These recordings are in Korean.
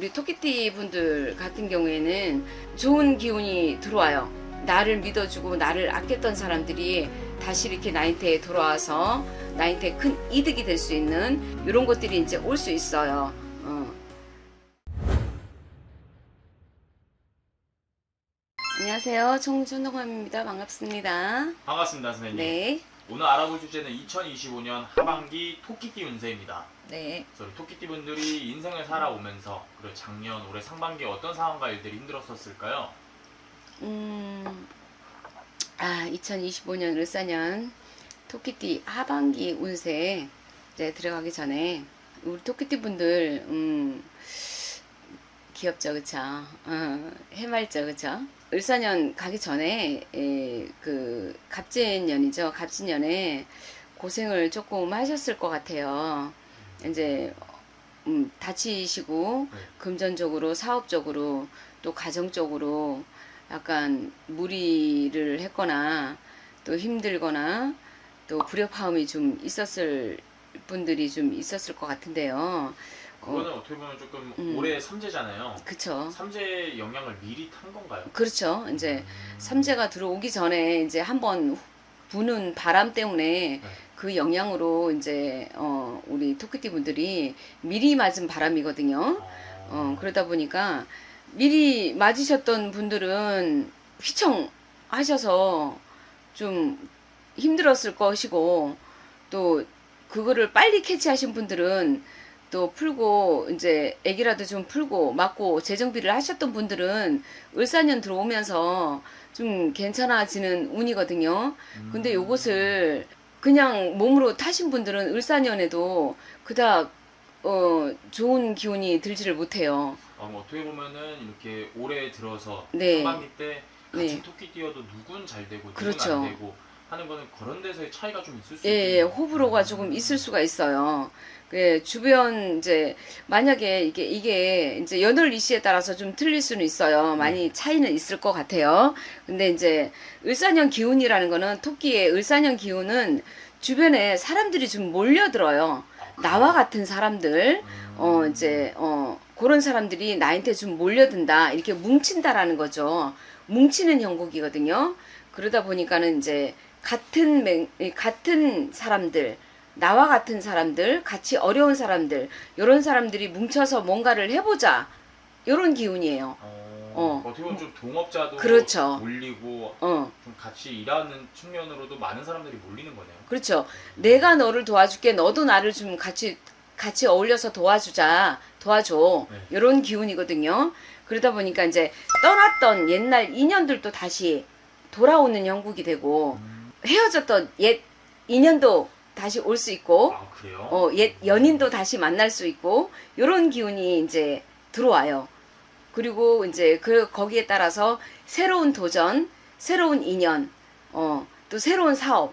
우리 토끼띠 분들 같은 경우에는 좋은 기운이 들어와요. 나를 믿어주고 나를 아꼈던 사람들이 다시 이렇게 나한테 돌아와서 나한테 큰 이득이 될 수 있는 이런 것들이 이제 올 수 있어요. 어. 안녕하세요. 청춘동감입니다. 반갑습니다. 반갑습니다, 선생님. 네. 오늘 알아볼 주제는 2025년 하반기 토끼띠 운세입니다. 네. 그래서 우리 토끼띠 분들이 인생을 살아오면서 그리고 작년, 올해 상반기에 어떤 상황과 일들이 힘들었었을까요? 음, 아, 2025년 을사년 토끼띠 하반기 운세 이제 들어가기 전에 우리 토끼띠 분들 음, 귀엽죠, 그쵸? 어, 해맑죠, 그쵸? 을사년 가기 전에 에, 그 갑진년이죠. 갑진년에 고생을 조금 하셨을 것 같아요. 이제 음, 다치시고 네. 금전적으로 사업적으로 또 가정적으로 약간 무리를 했거나 또 힘들거나 또 불협화음이 좀 있었을 분들이 좀 있었을 것 같은데요. 그거는 어. 떻게 보면 조금 음. 올해 삼재잖아요. 그쵸. 삼재 영향을 미리 탄 건가요? 그렇죠. 이제 음. 삼재가 들어오기 전에 이제 한번 부는 바람 때문에 네. 그 영향으로 이제 어 우리 토끼띠 분들이 미리 맞은 바람이거든요. 어 그러다 보니까 미리 맞으셨던 분들은 휘청 하셔서 좀 힘들었을 것이고 또 그거를 빨리 캐치하신 분들은 또 풀고 이제 애기라도 좀 풀고 맞고 재정비를 하셨던 분들은 을사년 들어오면서 좀 괜찮아지는 운이거든요. 음. 근데 요것을 그냥 몸으로 타신 분들은 을사년에도 그닥 어 좋은 기운이 들지를 못해요. 어, 뭐 어떻게 보면은 이렇게 올해 들어서 네. 상반기 때 같이 네. 토끼띠여도 누군 잘 되고 그렇죠. 누군 안 되고 하는 거는 그런 데서의 차이가 좀 있을 수 예, 예, 있겠네요. 호불호가 조금 있을 수가 있어요. 예, 주변 이제 만약에 이게 이게 이제 연월 일시에 따라서 좀 틀릴 수는 있어요. 많이 차이는 있을 것 같아요. 근데 이제 을사년 기운이라는 거는 토끼의 을사년 기운은 주변에 사람들이 좀 몰려들어요. 나와 같은 사람들, 음. 어 이제 어 그런 사람들이 나한테 좀 몰려든다 이렇게 뭉친다라는 거죠. 뭉치는 형국이거든요. 그러다 보니까는 이제 같은 맹, 이 같은 사람들 나와 같은 사람들 같이 어려운 사람들 이런 사람들이 뭉쳐서 뭔가를 해보자 이런 기운이에요. 어, 어. 어 떻게 보면 좀 동업자도 그렇죠. 몰리고 어 좀 같이 일하는 측면으로도 많은 사람들이 몰리는 거네요. 그렇죠. 내가 너를 도와줄게 너도 나를 좀 같이 같이 어울려서 도와주자 도와줘 네. 이런 기운이거든요. 그러다 보니까 이제 떠났던 옛날 인연들도 다시 돌아오는 형국이 되고 음. 헤어졌던 옛 인연도 다시 올 수 있고 아 그래요? 어, 옛 연인도 다시 만날 수 있고 요런 기운이 이제 들어와요. 그리고 이제 그 거기에 따라서 새로운 도전, 새로운 인연, 어, 또 새로운 사업,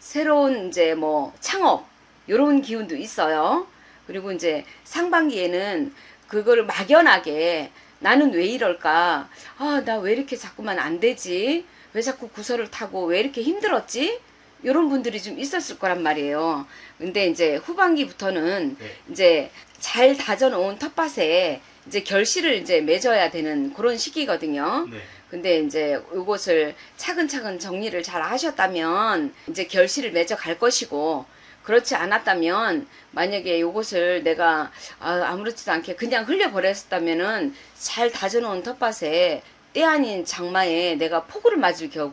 새로운 이제 뭐 창업 요런 기운도 있어요. 그리고 이제 상반기에는 그거를 막연하게 나는 왜 이럴까? 아, 나 왜 이렇게 자꾸만 안 되지? 왜 자꾸 구설을 타고 왜 이렇게 힘들었지? 이런 분들이 좀 있었을 거란 말이에요. 근데 이제 후반기부터는 네. 이제 잘 다져놓은 텃밭에 이제 결실을 이제 맺어야 되는 그런 시기거든요. 네. 근데 이제 이것을 차근차근 정리를 잘 하셨다면 이제 결실을 맺어 갈 것이고 그렇지 않았다면 만약에 이것을 내가 아, 아무렇지도 않게 그냥 흘려버렸다면은 잘 다져놓은 텃밭에 때 아닌 장마에 내가 폭우를 맞을 겨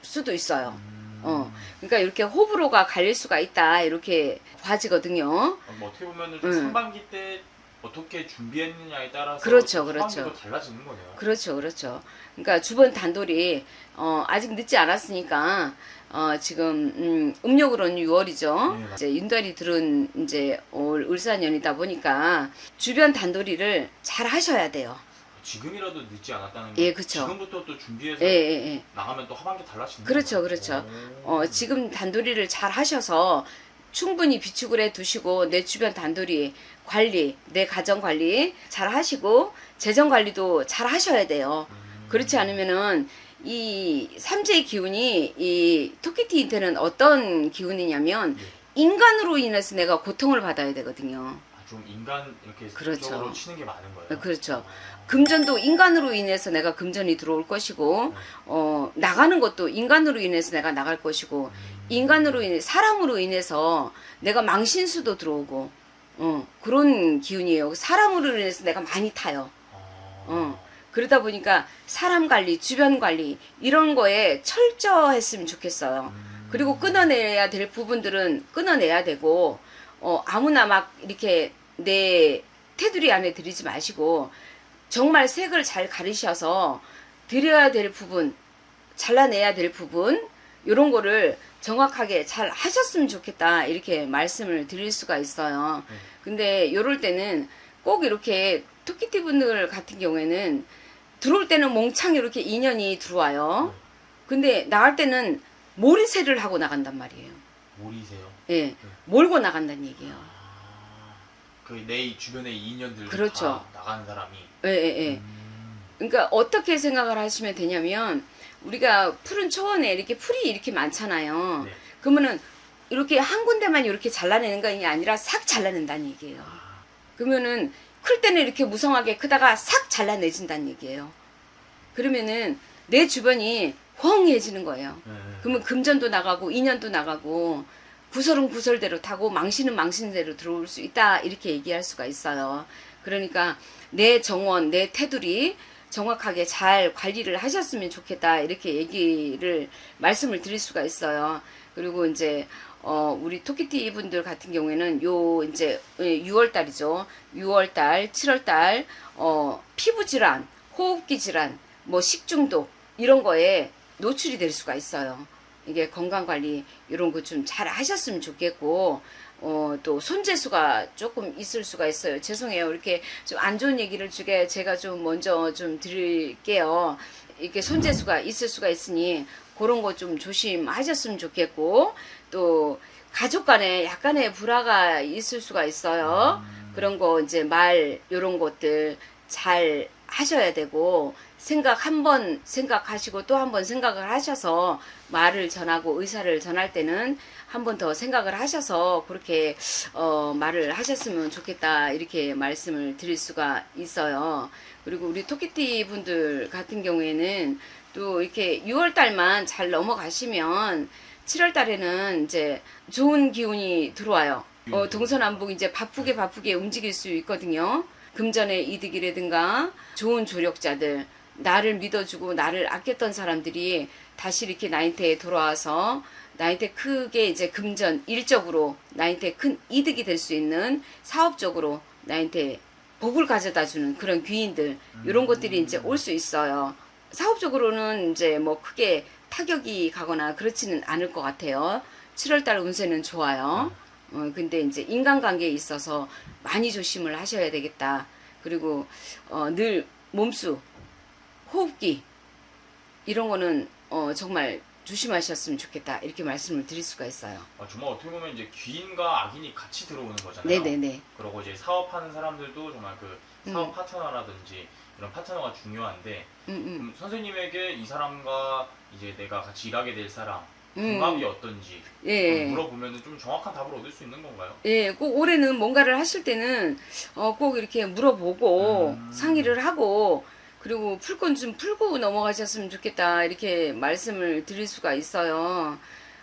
수도 있어요. 음. 어. 그러니까 이렇게 호불호가 갈릴 수가 있다 이렇게 봐지거든요. 어, 뭐 어떻게 보면은 좀 음. 상반기 때 어떻게 준비했느냐에 따라서 그렇죠, 또 그렇죠. 달라지는 거네요. 그렇죠, 그렇죠. 그러니까 주번 단돌이 어, 아직 늦지 않았으니까 어, 지금 음, 음력으로는 6월이죠. 네, 맞- 이제 윤달이 들은 이제 올 을사년이다 보니까 주변 단돌이를 잘 하셔야 돼요. 지금이라도 늦지 않았다는 예, 거. 그쵸. 지금부터 또 준비해서 예, 예, 예. 나가면 또 하반기 달라지는 그렇죠, 거예요. 그렇죠. 오. 어, 지금 단돌이를 잘 하셔서 충분히 비축을 해 두시고 내 주변 단돌이 관리, 내 가정 관리 잘 하시고 재정 관리도 잘 하셔야 돼요. 음. 그렇지 않으면은 이 삼재의 기운이 이 토끼띠한테는 어떤 기운이냐면 네. 인간으로 인해서 내가 고통을 받아야 되거든요. 아, 좀 인간 이렇게 그렇죠. 쪽으로 치는 게 많은 거예요. 어, 그렇죠. 어. 금전도 인간으로 인해서 내가 금전이 들어올 것이고 네. 어, 나가는 것도 인간으로 인해서 내가 나갈 것이고 음. 인간으로 인해 사람으로 인해서 내가 망신수도 들어오고 어, 그런 기운이에요. 사람으로 인해서 내가 많이 타요. 어. 어. 그러다 보니까 사람 관리, 주변 관리 이런 거에 철저했으면 좋겠어요. 음. 그리고 끊어내야 될 부분들은 끊어내야 되고 어, 아무나 막 이렇게 내 테두리 안에 들이지 마시고 정말 색을 잘 가르셔서 드려야 될 부분, 잘라내야 될 부분 이런 거를 정확하게 잘 하셨으면 좋겠다 이렇게 말씀을 드릴 수가 있어요. 네. 근데 이럴 때는 꼭 이렇게 토끼띠 분들 같은 경우에는 들어올 때는 몽창 이렇게 인연이 들어와요. 근데 나갈 때는 몰이세를 하고 나간단 말이에요. 몰이세요. 예, 몰고 나간다는 얘기예요. 아, 그내 주변의 인연들 그렇죠. 다 나가는 사람이. 예, 예, 예. 음. 그러니까 어떻게 생각을 하시면 되냐면 우리가 푸른 초원에 이렇게 풀이 이렇게 많잖아요. 네. 그러면은 이렇게 한 군데만 이렇게 잘라내는 게 아니라 싹 잘라낸다는 얘기예요. 아, 그러면은 클 때는 이렇게 무성하게 크다가 싹 잘라내진다는 얘기예요. 그러면은 내 주변이 헝해지는 거예요. 네. 그러면 금전도 나가고 인연도 나가고 구설은 구설대로 타고 망신은 망신대로 들어올 수 있다 이렇게 얘기할 수가 있어요. 그러니까 내 정원, 내 테두리 정확하게 잘 관리를 하셨으면 좋겠다 이렇게 얘기를 말씀을 드릴 수가 있어요. 그리고 이제 어 우리 토끼띠 분들 같은 경우에는 요 이제 6월 달이죠. 6월 달, 7월 달어 피부 질환, 호흡기 질환, 뭐 식중독 이런 거에 노출이 될 수가 있어요. 이게 건강 관리 이런 거 좀 잘 하셨으면 좋겠고 어, 또 손재수가 조금 있을 수가 있어요. 죄송해요. 이렇게 좀 안 좋은 얘기를 주게 제가 좀 먼저 좀 드릴게요. 이렇게 손재수가 있을 수가 있으니 그런 거 좀 조심하셨으면 좋겠고 또 가족 간에 약간의 불화가 있을 수가 있어요. 그런 거 이제 말 요런 것들 잘 하셔야 되고 생각 한 번 생각하시고 또 한 번 생각을 하셔서 말을 전하고 의사를 전할 때는 한 번 더 생각을 하셔서 그렇게 어 말을 하셨으면 좋겠다 이렇게 말씀을 드릴 수가 있어요. 그리고 우리 토끼띠 분들 같은 경우에는 또 이렇게 6월 달만 잘 넘어가시면 7월 달에는 이제 좋은 기운이 들어와요. 어, 동서남북 이제 바쁘게 바쁘게 움직일 수 있거든요. 금전의 이득이라든가 좋은 조력자들, 나를 믿어주고 나를 아꼈던 사람들이 다시 이렇게 나한테 돌아와서 나한테 크게 이제 금전 일적으로 나한테 큰 이득이 될 수 있는 사업적으로 나한테 복을 가져다 주는 그런 귀인들 이런 것들이 이제 올 수 있어요. 사업적으로는 이제 뭐 크게 타격이 가거나 그렇지는 않을 것 같아요. 7월달 운세는 좋아요. 어, 근데 이제 인간관계에 있어서 많이 조심을 하셔야 되겠다. 그리고 어, 늘 몸수, 호흡기 이런 거는 어, 정말 조심하셨으면 좋겠다. 이렇게 말씀을 드릴 수가 있어요. 아, 정말 어떻게 보면 이제 귀인과 악인이 같이 들어오는 거잖아요. 네네네. 그리고 이제 사업하는 사람들도 정말 그 사업 음. 파트너라든지 이런 파트너가 중요한데 음, 음. 선생님에게 이 사람과 이제 내가 같이 일하게 될 사람 음. 궁합이 어떤지 예. 물어보면 좀 정확한 답을 얻을 수 있는 건가요? 예, 꼭 올해는 뭔가를 하실 때는 어, 꼭 이렇게 물어보고 음. 상의를 하고 그리고 풀 건 좀 풀고 넘어가셨으면 좋겠다 이렇게 말씀을 드릴 수가 있어요.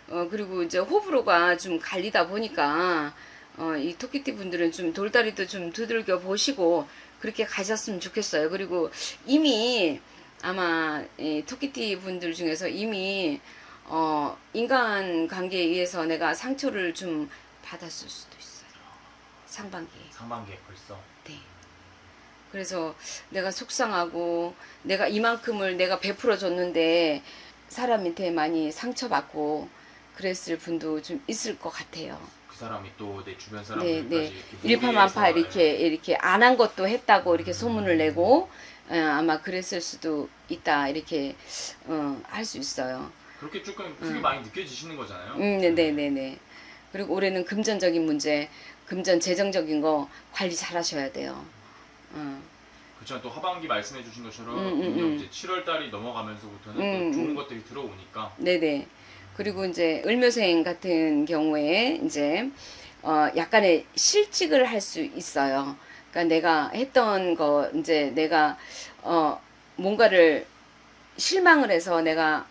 어, 그리고 이제 호불호가 좀 갈리다 보니까 어, 이 토끼띠 분들은 좀 돌다리도 좀 두들겨 보시고 그렇게 가셨으면 좋겠어요. 그리고 이미 아마 이 토끼띠 분들 중에서 이미 어, 인간 관계에 의해서 내가 상처를 좀 받았을 수도 있어요. 상반기에. 상반기에 벌써 네. 그래서 내가 속상하고 내가 이만큼을 내가 베풀어 줬는데 사람한테 많이 상처받고 그랬을 분도 좀 있을 것 같아요. 그 사람이 또 내 주변 네, 사람들까지 네. 이렇게 일파만파 이렇게 이렇게 안 한 것도 했다고 이렇게 소문을 내고 어, 아마 그랬을 수도 있다 이렇게 어, 할 수 있어요. 그렇게 조금 크게 많이 느껴지시는 거잖아요. 음, 네 네 네 네. 그리고 올해는 금전적인 문제, 금전 재정적인 거 관리 잘 하셔야 돼요. 어. 그렇지만 또 하반기 말씀해 주신 것처럼 음, 음, 음. 이제 7월 달이 넘어가면서부터는 음, 또 좋은 음. 것들이 들어오니까 네네. 그리고 이제 을묘생 같은 경우에 이제 어, 약간의 실직을 할 수 있어요. 그러니까 내가 했던 거 이제 내가 어, 뭔가를 실망을 해서 내가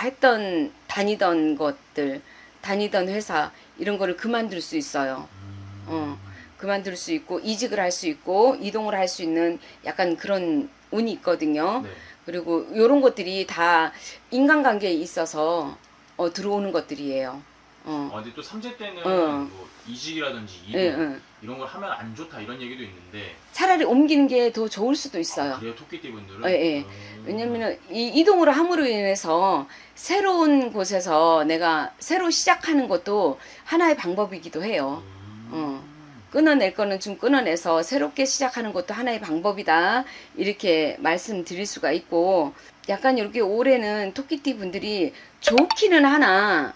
했던 다니던 것들 다니던 회사 이런 거를 그만둘 수 있어요. 어, 그만둘 수 있고 이직을 할 수 있고 이동을 할 수 있는 약간 그런 운이 있거든요. 네. 그리고 이런 것들이 다 인간관계에 있어서 어, 들어오는 것들이에요. 어. 어, 근데 또 삼재 때는 어. 뭐 이직이라든지 이동 예, 예. 이런 걸 하면 안 좋다 이런 얘기도 있는데 차라리 옮기는 게 더 좋을 수도 있어요. 아, 그래요 토끼띠 분들은 예, 예. 음. 왜냐면은 이 이동을 함으로 인해서 새로운 곳에서 내가 새로 시작하는 것도 하나의 방법이기도 해요. 음. 어. 끊어낼 거는 좀 끊어내서 새롭게 시작하는 것도 하나의 방법이다. 이렇게 말씀드릴 수가 있고 약간 이렇게 올해는 토끼띠 분들이 좋기는 하나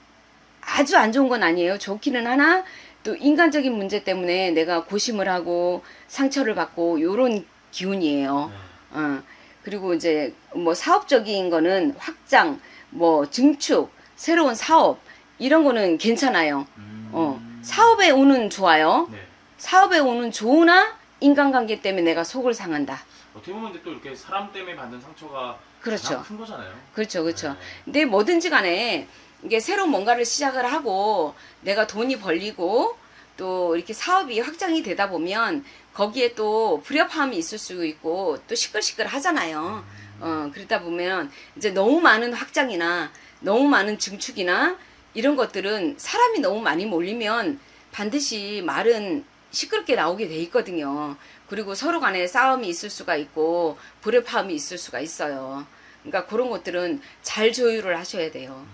아주 안 좋은 건 아니에요. 좋기는 하나 또 인간적인 문제 때문에 내가 고심을 하고 상처를 받고 요런 기운이에요. 네. 어, 그리고 이제 뭐 사업적인 거는 확장, 뭐 증축, 새로운 사업 이런 거는 괜찮아요. 음. 어, 사업의 운은 좋아요. 네. 사업의 운은 좋으나 인간관계 때문에 내가 속을 상한다. 어떻게 보면 또 이렇게 사람 때문에 받는 상처가 그렇죠. 큰 거잖아요. 그렇죠, 그렇죠. 네. 근데 뭐든지 간에 이게 새로운 뭔가를 시작을 하고 내가 돈이 벌리고 또 이렇게 사업이 확장이 되다 보면 거기에 또 불협화음이 있을 수 있고 또 시끌시끌 하잖아요. 어, 그러다 보면 이제 너무 많은 확장이나 너무 많은 증축이나 이런 것들은 사람이 너무 많이 몰리면 반드시 말은 시끄럽게 나오게 돼 있거든요. 그리고 서로 간에 싸움이 있을 수가 있고 불협화음이 있을 수가 있어요. 그러니까 그런 것들은 잘 조율을 하셔야 돼요.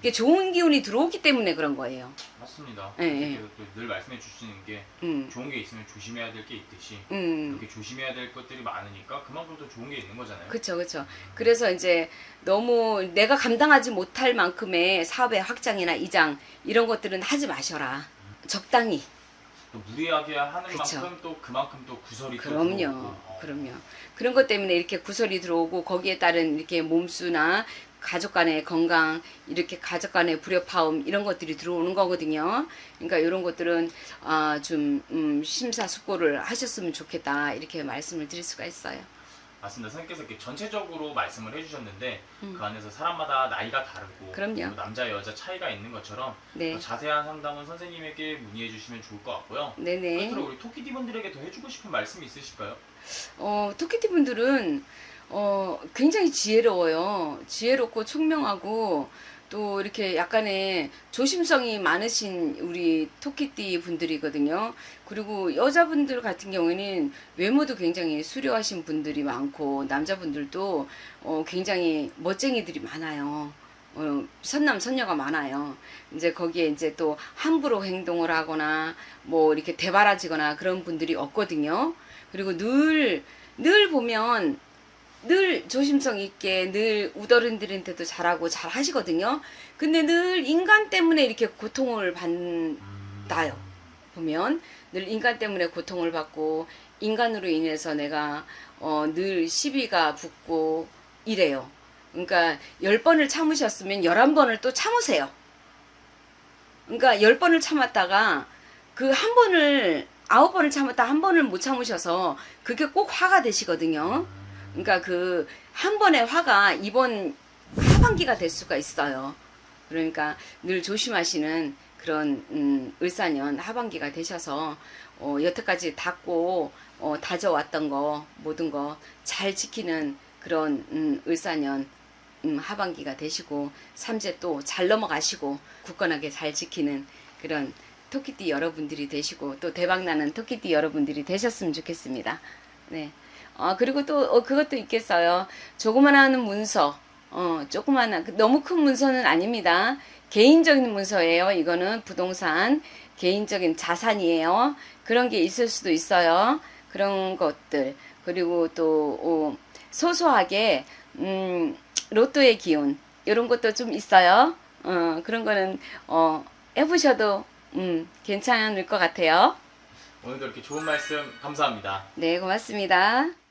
이게 좋은 기운이 들어오기 때문에 그런 거예요. 맞습니다. 예, 예. 또늘 말씀해 주시는 게 음, 좋은 게 있으면 조심해야 될 게 있듯이 음. 이렇게 조심해야 될 것들이 많으니까 그만큼 더 좋은 게 있는 거잖아요. 그쵸, 그쵸. 그래서 이제 너무 내가 감당하지 못할 만큼의 사업의 확장이나 이장 이런 것들은 하지 마셔라. 적당히. 또 무리하게 하는 그쵸. 만큼 또 그만큼 또 구설이 또 그럼요. 들어오고. 어. 그럼요. 그런 것 때문에 이렇게 구설이 들어오고 거기에 따른 이렇게 몸수나 가족 간의 건강, 이렇게 가족 간의 불협화음 이런 것들이 들어오는 거거든요. 그러니까 이런 것들은 아, 좀 음, 심사숙고를 하셨으면 좋겠다 이렇게 말씀을 드릴 수가 있어요. 맞습니다. 선생님께서 이렇게 전체적으로 말씀을 해주셨는데 그 안에서 사람마다 나이가 다르고 음. 그럼요. 그리고 남자 여자 차이가 있는 것처럼 네, 더 자세한 상담은 선생님에게 문의해 주시면 좋을 것 같고요. 네네. 끝으로 우리 토끼디 분들에게 더 해주고 싶은 말씀이 있으실까요? 어, 토끼티 분들은 어, 굉장히 지혜로워요. 지혜롭고 총명하고 또 이렇게 약간의 조심성이 많으신 우리 토끼띠 분들이거든요. 그리고 여자분들 같은 경우에는 외모도 굉장히 수려하신 분들이 많고 남자분들도 어, 굉장히 멋쟁이들이 많아요. 어, 선남 선녀가 많아요. 이제 거기에 이제 또 함부로 행동을 하거나 뭐 이렇게 대바라지거나 그런 분들이 없거든요. 그리고 늘, 늘 보면 늘 조심성 있게 늘 우더른들한테도 잘하고 잘 하시거든요. 근데 늘 인간 때문에 이렇게 고통을 받나요? 보면 늘 인간 때문에 고통을 받고 인간으로 인해서 내가 어, 늘 시비가 붙고 이래요. 그러니까 열 번을 참으셨으면 열한 번을 또 참으세요. 그러니까 열 번을 참았다가 그 한 번을 아홉 번을 참았다 한 번을 못 참으셔서 그게 꼭 화가 되시거든요. 그러니까 그 한 번의 화가 이번 하반기가 될 수가 있어요. 그러니까 늘 조심하시는 그런 음, 을사년 하반기가 되셔서 어, 여태까지 닫고 어, 다져왔던 거 모든 거 잘 지키는 그런 음, 을사년 음, 하반기가 되시고 삼재 또 잘 넘어가시고 굳건하게 잘 지키는 그런 토끼띠 여러분들이 되시고 또 대박나는 토끼띠 여러분들이 되셨으면 좋겠습니다. 네. 어, 그리고 또 어, 그것도 있겠어요. 조그만한 문서, 어, 조그만한 그 너무 큰 문서는 아닙니다. 개인적인 문서예요. 이거는 부동산 개인적인 자산이에요. 그런 게 있을 수도 있어요. 그런 것들 그리고 또 어, 소소하게 음, 로또의 기운 이런 것도 좀 있어요. 어, 그런 거는 어, 해보셔도 음, 괜찮을 것 같아요. 오늘도 이렇게 좋은 말씀 감사합니다. 네, 고맙습니다.